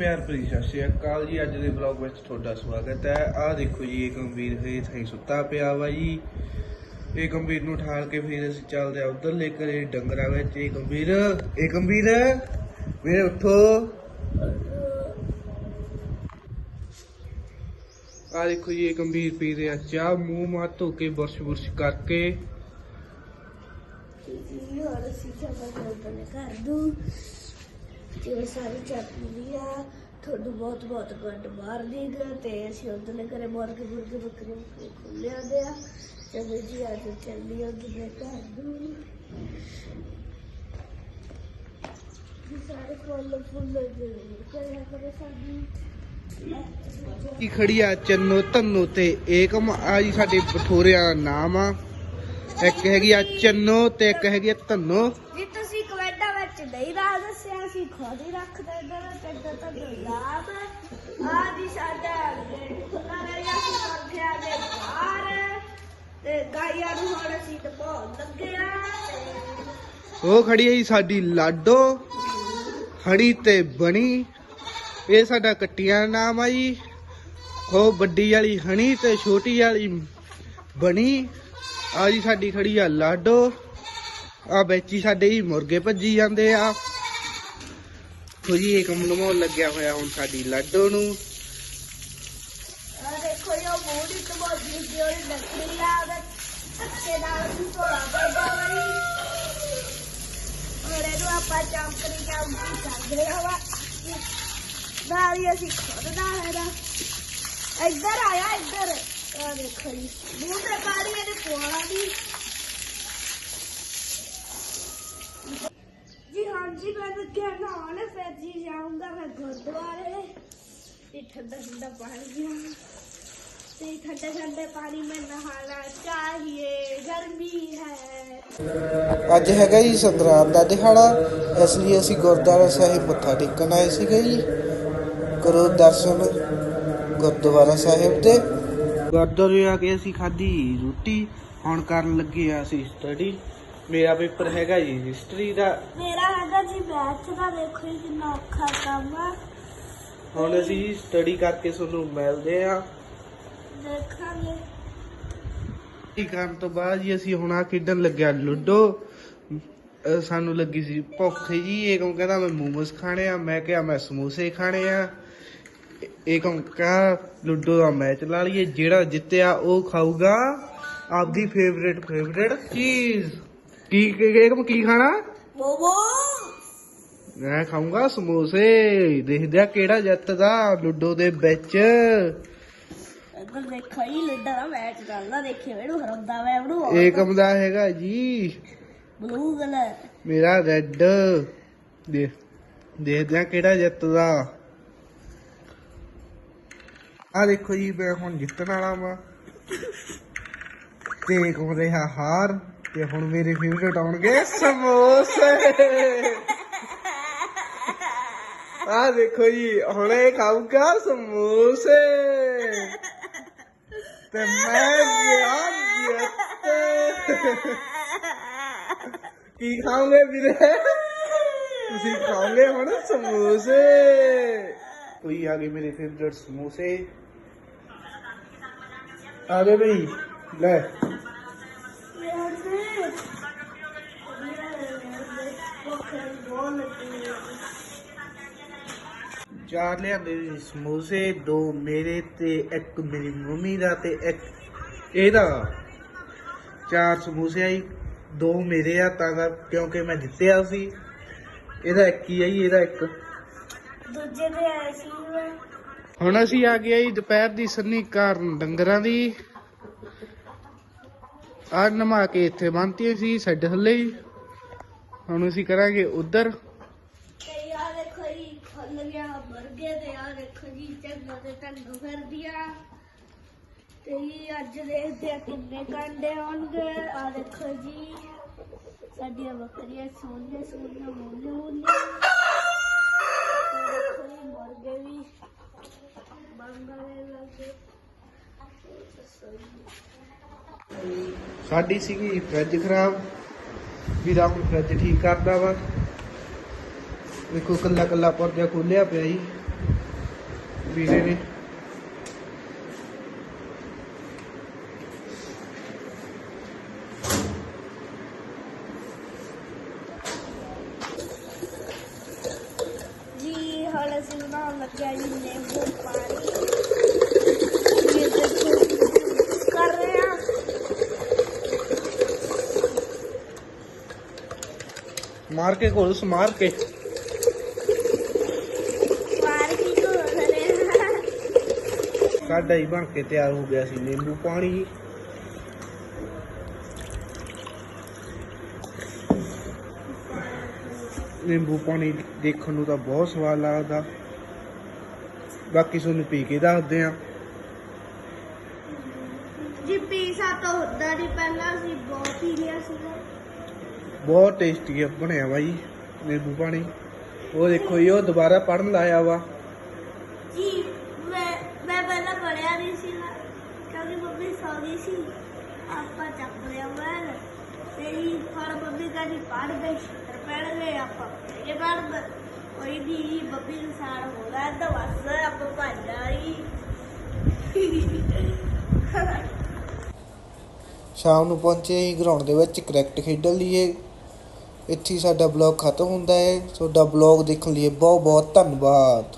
ਪਿਆਰ ਭਰੀ ਸਤਿ ਸ਼੍ਰੀ ਅਕਾਲ ਜੀ। ਅੱਜ ਦੇ ਵਲੌਗ ਵਿੱਚ ਤੁਹਾਡਾ ਸਵਾਗਤ ਹੈ। ਆਹ ਦੇਖੋ ਜੀ, ਇਹ ਗੰਭੀਰ ਹੈ ਥਾਈ ਸੁੱਤਾ ਪਿਆ ਵਾ ਜੀ। ਇਹ ਗੰਭੀਰ ਨੂੰ ਠਾਲ ਕੇ ਫਿਰ ਅਸੀਂ ਚੱਲਦੇ ਆ ਉਧਰ ਲੈ ਕੇ ਡੰਗਰਾਂ ਵਿੱਚ। ਇਹ ਗੰਭੀਰ ਇਹ ਗੰਭੀਰ ਮੇਰੇ ਉੱਠੋ। ਆਹ ਦੇਖੋ ਜੀ, ਇਹ ਗੰਭੀਰ ਪੀ ਰਿਹਾ ਚਾਹ। ਮੂੰਹ ਮਾਂ ਧੋ ਕੇ, ਬੁਰਸ਼ ਬੁਰਸ਼ ਕਰਕੇ। ਜੀ ਹੋਰ ਅਸੀਂ ਚਾਹ ਬਣਾਉਣੇ ਕਰ ਦੂ ਤੇ ਸਾਰੀ ਚਟਨੀ ਆ। ਤੁਹਾਨੂੰ ਬਹੁਤ ਬਹੁਤ ਗੁੱਡ ਮਾਰਨਿੰਗ ਤੇ ਅਸੀਂ ਉਹਦੇ ਘਰੇ ਮੁਰਗੇ ਮੁਰਗੇ ਬੱਕਰੇ ਖੁੱਲਿਆ ਦੇ ਆ। ਤੇ ਜੀ ਅੱਜ ਚੱਲੀ ਉਹਦੇ ਘਰ ਦੂ। ਜੀ ਸਾਰੇ ਫੁੱਲ ਫੁੱਲ ਦੇ ਕਰਿਆ ਕਰੇ ਸਾਡੀ। ਕੀ ਖੜੀ ਆ? ਚੰਨੋ ਧੰਨੋ ਤੇ ਏਕਮ ਆ ਜੀ ਸਾਡੇ ਬਠੋਰਿਆਂ ਦਾ ਨਾਮ ਆ। ਇੱਕ ਹੈਗੀ ਆ ਚੰਨੋ ਤੇ ਇੱਕ ਹੈਗੀ ਆ ਧੰਨੋ। ਜੀ ਤੁਸੀਂ ਕਮੈਂਟਾਂ ਵਿੱਚ ਨਹੀਂ ਦੱਸਿਆ ਅਸੀਂ ਖੁਦ ਹੀ ਰੱਖ ਦਿੰਦੇ ਨੇ ਪਿੰਡ ਤੋਂ ਗੁਲਾਬ ਆ ਜੀ ਸਾਡਾ ਗੇਟ ਸੀ ਮੁਰਗਿਆਂ ਦੇ ਬਾਹਰ ਤੇ ਗਾਈਆਂ ਨੂੰ ਹੁਣ ਅਸੀਂ ਟਪਾਉਣ ਲੱਗੇ ਆ ਉਹ ਖੜੀ ਹੈ ਜੀ ਸਾਡੀ ਲਾਡੋ ਹੜੀ ਤੇ ਬਣੀ। ਇਹ ਸਾਡਾ ਕੱਟੀਆਂ ਦਾ ਨਾਮ ਆ ਜੀ। ਉਹ ਵੱਡੀ ਵਾਲੀ ਹਣੀ ਤੇ ਛੋਟੀ ਵਾਲੀ ਬਣੀ। ਆ ਜੀ ਸਾਡੀ ਖੜੀ ਆ ਲਾਡੋ। ਆ ਵਿੱਚ ਹੀ ਸਾਡੇ ਹੀ ਮੁਰਗੇ ਭੱਜੀ ਜਾਂਦੇ ਆ। ਖੋ ਜੀ, ਇਹ ਕੰਮ ਨੂੰ ਲੱਗਿਆ ਹੋਇਆ ਹੁਣ ਸਾਡੀ ਲਾਡੋ ਨੂੰ। ਆ ਦੇਖੋ ਇਹ ਮੂੜੀ ਟਮੋਜੀ ਦੀ ਉਹ ਲੱਕੜੀ ਆ, ਉਹਦੇ ਨਾਲ ਵੀ ਧੋਣਾ ਪੈਂਦਾ ਵਰੀ ਆਪਾਂ ਚੰਪਰੀ ਚੰਪਰੀ ਕਰਦੇ ਰਹਾ ਨਾਲ ਹੀ ਅਸੀਂ ਖੁਦ ਦਾ ਹੈਗਾ। ਇੱਧਰ ਆਇਆ, ਇੱਧਰ। ਆ ਦੇਖੋ ਜੀ, ਮੂੰਹ ਤੇ ਪਾਣੀ ਇਹਨੇ ਕੋਲਾ ਦੀ ਜੀ ਹਾਂ ਕੇ ਨਹਾਉਣ? ਫਿਰ ਜੀ ਜਾਊਂਗਾ ਮੈਂ ਗੁਰਦੁਆਰੇ। ਤੇ ਠੰਡਾ ਠੰਡਾ ਪਾਣੀ ਪੀਣਾ ਤੇ ਠੰਡੇ ਠੰਡੇ ਪਾਣੀ ਮੈਂ ਨਹਾਣਾ ਚਾਹੀਏ। ਗਰਮੀ ਹੈ। ਅੱਜ ਹੈਗਾ ਜੀ ਸੰਗਰਾਂਦ ਦਾ ਦਿਹਾੜਾ ਇਸ ਲਈ ਅਸੀਂ ਗੁਰਦੁਆਰਾ ਸਾਹਿਬ ਮੱਥਾ ਟੇਕਣ ਆਏ ਸੀਗੇ ਜੀ। ਕਰੋ ਦਰਸ਼ਨ ਗੁਰਦੁਆਰਾ ਸਾਹਿਬ ਤੇ। ਗੁਰਦੁਆਰੇ ਆ ਕੇ ਅਸੀਂ ਖਾਧੀ ਰੋਟੀ ਹੁਣ ਕਰਨ ਲੱਗੇ ਆ ਅਸੀਂ ਸਟੱਡੀ ਮੇਰਾ ਪੇਪਰ ਹੈਗਾ ਜੀ ਹਿਸਟਰੀ ਦਾ। ਮੇਰਾ ਹੈਗਾ ਜੀ ਮੈਥ ਦਾ ਦੇਖੋ ਜੀ ਕਿੰਨਾ ਔਖਾ ਕੰਮ ਆ। ਹੁਣ ਅਸੀਂ ਸਟੱਡੀ ਕਰਕੇ ਤੁਹਾਨੂੰ ਮਿਲਦੇ ਆ ਦੇਖਾਂਗੇ। ਇਹ ਕਰਨ ਤੋਂ ਬਾਅਦ ਜੀ ਅਸੀਂ ਹੁਣ ਆ ਖੇਡਣ ਲੱਗਿਆ ਲੁੱਡੋ। ਸਾਨੂੰ ਲੱਗੀ ਸੀ ਭੁੱਖ ਜੀ ਇਹ ਕਹਿੰਦਾ ਮੈਂ ਮੋਮੋਸ ਖਾਣੇ ਆ ਮੈਂ ਕਿਹਾ ਮੈਂ ਸਮੋਸੇ ਖਾਣੇ ਆ। ਇਹ ਕਹੂੰ ਕਹਾ ਲੁੱਡੋ ਦਾ ਮੈਚ ਲਾ ਲਈਏ ਜਿਹੜਾ ਜਿੱਤਿਆ ਉਹ ਖਾਊਗਾ। ਆਪਦੀ ਫੇਵਰੇਟ ਫੇਵਰੇਟ ਚੀਜ਼। ਕੀ ਕੀ ਕੀ- ਕੀ ਖਾਣਾ? ਮੋਮੋ। ਮੈਂ ਖਾਊਂਗਾ ਸਮੋਸੇ। ਦੇਖਦੇ ਆ ਕਿਹੜਾ ਜਿੱਤਦਾ ਲੁੱਡੋ ਦੇ ਵਿੱਚ। ਇੱਧਰ ਦੇਖੋ ਲੱਡਾ ਦਾ ਮੈਚ ਚੱਲਦਾ ਦੇਖਿਓ ਇਹਨੂੰ ਹਰਾਉਂਦਾ ਵਾ ਇਹਨੂੰ ਏਕਮ ਦਾ ਹੈਗਾ ਜੀ। Blue colour. ਮੇਰਾ ਰੈੱਡ ਦੇ ਦੇਖਦੇ ਆ ਕਿਹੜਾ ਜਿੱਤਦਾ ਆ ਦੇਖੋ ਜੀ ਮੈਂ ਹੁਣ ਜਿੱਤਣ ਵਾਲਾ ਵਾਂ। ਤੇ ਕੋ ਰਿਹਾ? ਹਾਰ। ਤੇ ਹੁਣ ਮੇਰੇ ਫੇਵਰੇਟ ਆਉਣਗੇ ਸਮੋਸੇ। ਆ ਦੇਖੋ ਜੀ, ਹੁਣ ਇਹ ਖਾਊਗਾ ਸਮੋਸੇ। ਤੇ ਮੈਂ ਗਿਆ ਜਿੱਤ ਕੀ ਖਾਓਗੇ ਵੀਰੇ? ਤੁਸੀਂ ਖਾਓਗੇ ਹੁਣ ਸਮੋਸੇ। ਕੋਈ ਆ ਗਏ ਮੇਰੇ ਫੇਵਰੇਟ ਸਮੋਸੇ। ਆ ਗਏ ਬਈ, ਲੈ। ਚਾਰ ਲਿਆਂਦੇ ਸੀ ਸਮੋਸੇ ਦੋ ਮੇਰੇ ਤੇ ਇੱਕ ਮੇਰੀ ਮੰਮੀ ਦਾ ਤੇ ਇੱਕ ਇਹਦਾ। ਚਾਰ ਸਮੋਸੇ ਆਈ ਦੋ ਮੇਰੇ ਆ ਤਾਂ ਕਰ ਕਿਉਂਕਿ ਮੈਂ ਜਿੱਤਿਆ ਸੀ। ਇਹਦਾ ਇੱਕ ਹੀ ਆਈ ਇਹਦਾ ਇੱਕ। ਦੂਜੇ ਦੇ ਆਏ ਸੀ ਮੈਂ। ਹੁਣ ਅਸੀਂ ਆ ਗਏ ਜੀ ਦੁਪਹਿਰ ਦੀ ਸੰਨੀ ਕਾਰਨ ਡੰਗਰਾਂ ਦੀ। ਆ ਨਮਾ ਕੇ ਇੱਥੇ ਬੰਨਤੀ ਸੀ ਸਾਡੇ ਥੱਲੇ ਹੀ। ਹੁਣ ਅਸੀਂ ਕਰਾਂਗੇ ਉਧਰ। ਤੇ ਆ ਦੇਖੋ ਜੀ ਖੁੱਲ ਗਿਆ ਮੁਰਗੇ ਤੇ ਆ ਦੇਖੋ ਜੀ ਚੰਗਾ ਤੇ ਟੰਗੂ ਫਿਰਦੀਆਂ। ਤੇ ਜੀ ਅੱਜ ਦੇਖਦੇ ਆ ਕਿੰਨੇ ਕੰਡੇ ਆਉਣਗੇ। ਆ ਦੇਖੋ ਜੀ ਸਾਡੀਆਂ ਬੱਕਰੀਆਂ ਸੋਹਣੀਆਂ ਸੋਹਣੀਆਂ ਮੋਲੀਆਂ ਮੋਲੀਆਂ ਤੇ ਦੇਖੋ ਜੀ ਮੁਰਗੇ ਵੀ। ਬੰਗਲੇ ਲੱਗੇ। ਸਾਡੀ ਸੀਗੀ ਫ੍ਰਿਜ ਖਰਾਬ। ਵੀਰਾ ਹੁਣ ਫ੍ਰਿਜ ਠੀਕ ਕਰਦਾ ਵਾ। ਵੇਖੋ ਕੱਲਾ ਕੱਲਾ ਪਰਦਾ ਖੋਲਿਆ ਪਿਆ ਜੀ। ਵੀਰੇ ਨੇ। ਜੀ ਹੁਣ ਅਸੀਂ ਬਣਾਉਣ ਲੱਗਿਆ ਜੀ ਨਿੰਬੂ ਪਾਣੀ ਇਹ ਦੇਖੋ ਕਰ ਰਹੇ ਆ ਮਾਰ ਕੇ ਘੋਲ ਸਮਾਰ ਕੇ। ਸਾਡਾ ਹੀ ਬਣ ਕੇ ਤਿਆਰ ਹੋ ਗਿਆ ਸੀ ਨਿੰਬੂ ਪਾਣੀ। ਨਿੰਬੂ ਪਾਣੀ ਦੇਖਣ ਨੂੰ ਤਾਂ ਬਹੁਤ ਸਵਾਦ ਲੱਗਦਾ। ਬਾਕੀ ਤੁਹਾਨੂੰ ਪੀ ਕੇ ਦੱਸਦੇ ਆ ਜੀ ਪੀਸਾ ਤਾਂ ਹੁੰਦਾ ਨਹੀਂ ਪਹਿਲਾਂ ਅਸੀਂ ਬਹੁਤ ਹੀ ਲਿਆ ਸੀਗਾ। ਬਹੁਤ ਟੇਸਟੀ ਬਣਿਆ ਬਾਈ ਨਿੰਬੂ ਪਾਣੀ। ਉਹ ਦੇਖੋ ਜੀ ਉਹ ਦੁਬਾਰਾ ਪੜਨ ਲਾਇਆ ਵਾ। ਜੀ ਮੈਂ ਮੈਂ ਪਹਿਲਾਂ ਪੜਿਆ ਨਹੀਂ ਸੀ ਨਾ ਕਿਉਂਕਿ ਮੰਮੀ ਸੌ ਗਈ ਸੀ। ਆਪਾਂ ਚੱਕ ਲਿਆ ਮੈਂ ਤੇ ਜੀ ਫੜ ਮੰਮੀ ਕਹਿੰਦੀ ਪੜ ਗਈ ਛਿੱਤਰ ਪੈਣ ਗਏ ਆਪਾਂ। ਇਹ ਪੜ ਕੋਈ ਨਹੀਂ ਬੱਬੀ ਨੂੰ ਸਾਰ ਹੋ ਰਿਹਾ ਤਾਂ ਬਸ ਆਪਾਂ ਭੱਜ ਆਈ ਸ਼ਾਮ ਨੂੰ ਪਹੁੰਚੇ ਅਸੀਂ ਗਰਾਊਂਡ ਦੇ ਵਿੱਚ ਕ੍ਰਿਕਟ ਖੇਡਣ ਲਈਏ ਇੱਥੇ ਸਾਡਾ ਬਲੌਗ ਖਤਮ ਹੁੰਦਾ ਹੈ। ਤੁਹਾਡਾ ਬਲੌਗ ਦੇਖਣ ਲਈ ਬਹੁਤ ਬਹੁਤ ਧੰਨਵਾਦ।